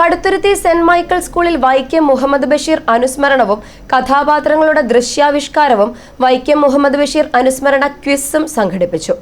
Kaduthuruthy saint Michael സ്കൂളിൽ വൈക്കം മുഹമ്മദ് ബഷീർ അനുസ്മരണവും കഥാപാത്രങ്ങളുടെ ദൃശ്യാവിഷ്കാരവും വൈക്കം മുഹമ്മദ് ബഷീർ അനുസ്മരണ ക്വിസും സംഘടിപ്പിച്ചു.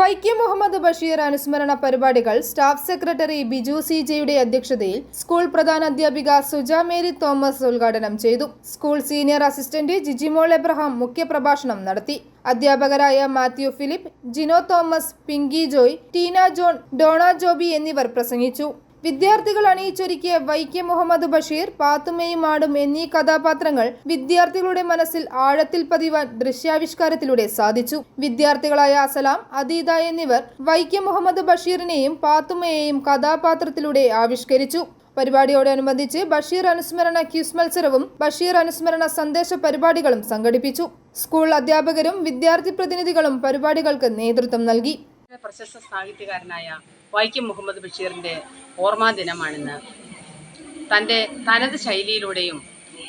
വൈക്കം മുഹമ്മദ് ബഷീർ അനുസ്മരണ പരിപാടികൾ സ്റ്റാഫ് സെക്രട്ടറി ബിജു സി ജെയുടെ അധ്യക്ഷതയിൽ സ്കൂൾ പ്രധാനാധ്യാപിക സുജ മേരി തോമസ് ഉദ്ഘാടനം ചെയ്തു. School senior assistant Jijimol Abraham മുഖ്യപ്രഭാഷണം നടത്തി. അധ്യാപകരായ മാത്യു ഫിലിപ്പ് ജിനോ തോമസ് പിങ്കി ജോയ് ടീന ജോൺ ഡോണ ജോബി എന്നിവർ പ്രസംഗിച്ചു. വിദ്യാർത്ഥികൾ അണിയിച്ചൊരുക്കിയ വൈക്കം മുഹമ്മദ് ബഷീർ പാത്തുമയും ആടും എന്നീ കഥാപാത്രങ്ങൾ വിദ്യാർത്ഥികളുടെ മനസ്സിൽ ആഴത്തിൽ പതിവാൻ ദൃശ്യാവിഷ്കാരത്തിലൂടെ സാധിച്ചു. വിദ്യാർത്ഥികളായ അസലാം അദീദ എന്നിവർ വൈക്കം മുഹമ്മദ് ബഷീറിനെയും പാത്തുമയെയും കഥാപാത്രത്തിലൂടെ ആവിഷ്കരിച്ചു. പരിപാടിയോടനുബന്ധിച്ച് ബഷീർ അനുസ്മരണ ക്യൂസ് മത്സരവും ബഷീർ അനുസ്മരണ സന്ദേശ പരിപാടികളും സംഘടിപ്പിച്ചു. സ്കൂൾ അധ്യാപകരും വിദ്യാർത്ഥി പ്രതിനിധികളും പരിപാടികൾക്ക് നേതൃത്വം നൽകി. പ്രശസ്ത സാഹിത്യകാരനായ വൈക്കം മുഹമ്മദ് ബഷീറിന്റെ ഓർമ്മാ ദിനമാണിന്ന്. തന്റെ തനത് ശൈലിയിലൂടെയും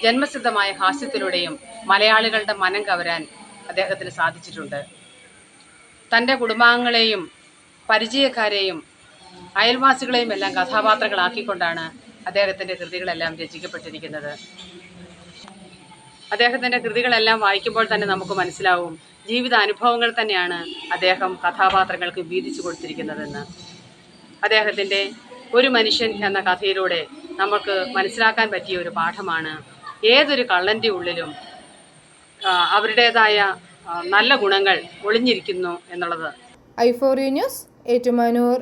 ജന്മസിദ്ധമായ ഹാസ്യത്തിലൂടെയും മലയാളികളുടെ മനം കവരാൻ അദ്ദേഹത്തിന് സാധിച്ചിട്ടുണ്ട്. തന്റെ കുടുംബാംഗങ്ങളെയും പരിചയക്കാരെയും അയൽവാസികളെയും എല്ലാം കഥാപാത്രങ്ങളാക്കിക്കൊണ്ടാണ് അദ്ദേഹത്തിന്റെ കൃതികളെല്ലാം രചിക്കപ്പെട്ടിരിക്കുന്നത്. അദ്ദേഹത്തിന്റെ കൃതികളെല്ലാം വായിക്കുമ്പോൾ തന്നെ നമുക്ക് മനസ്സിലാവും. ജീവിത അനുഭവങ്ങൾ തന്നെയാണ് അദ്ദേഹം കഥാപാത്രങ്ങൾക്ക് വീതിച്ചു കൊടുത്തിരിക്കുന്നതെന്ന്. അദ്ദേഹത്തിന്റെ ഒരു മനുഷ്യൻ എന്ന കഥയിലൂടെ നമുക്ക് മനസ്സിലാക്കാൻ പറ്റിയ ഒരു പാഠമാണ്. ഏതൊരു കള്ളന്റെ ഉള്ളിലും അവരുടേതായ നല്ല ഗുണങ്ങൾ ഒളിഞ്ഞിരിക്കുന്നു എന്നുള്ളത്. I four news Ettumanoor.